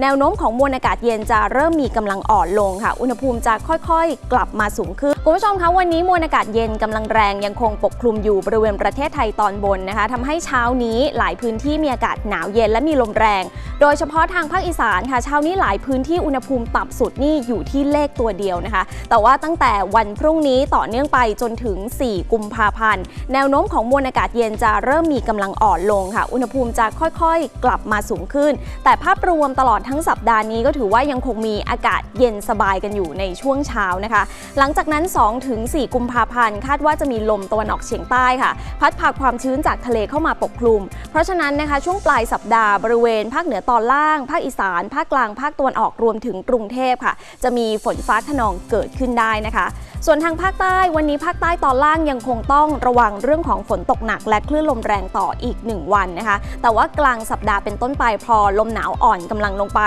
แนวโน้มของมวลอากาศเย็นจะเริ่มมีกำลังอ่อนลงค่ะ อุณหภูมิจะค่อยๆ กลับมาสูงขึ้น คุณผู้ชมคะวันนี้มวลอากาศเย็นกำลังแรงยังคงปกคลุมอยู่บริเวณประเทศไทยตอนบนนะคะทำให้เช้านี้หลายพื้นที่มีอากาศหนาวเย็นและมีลมแรง โดยเฉพาะทางภาคอีสานค่ะเช้านี้หลายพื้นที่อุณหภูมิต่ำสุดนี่อยู่ที่เลขตัวเดียวนะคะ แต่ว่าตั้งแต่วันพรุ่งนี้ต่อเนื่องไปจนถึง 4 กุมภาพันธ์ แนวโน้มของมวลอากาศเย็นจะเริ่มมีกำลังอ่อนลงค่ะ อุณหภูมิจะค่อยๆ กลับมาสูงขึ้น แต่ภาพรวมตลอดทั้งสัปดาห์นี้ก็ถือว่ายังคงมีอากาศเย็นสบายกันอยู่ในช่วงเช้านะคะ หลังจากนั้น 2-4 กุมภาพันธ์คาดว่าจะมีลมตะวันออกเฉียงใต้ค่ะ พัดพาความชื้นจากทะเลเข้ามาปกคลุม เพราะฉะนั้นนะคะช่วงปลายสัปดาห์บริเวณภาคเหนือตอนล่าง ภาคอีสาน ภาคกลางภาคตะวันออกรวมถึงกรุงเทพค่ะ จะมีฝนฟ้าขนองเกิดขึ้นได้นะคะ ส่วนทางภาคใต้วันนี้ภาคใต้ตอนล่างยังคงต้องระวังเรื่องของฝนตกหนัก และคลื่นลมแรงต่ออีก 1 วันนะคะ แต่ว่ากลางสัปดาห์เป็นต้นไปพอลมหนาวอ่อนกำลังลงไป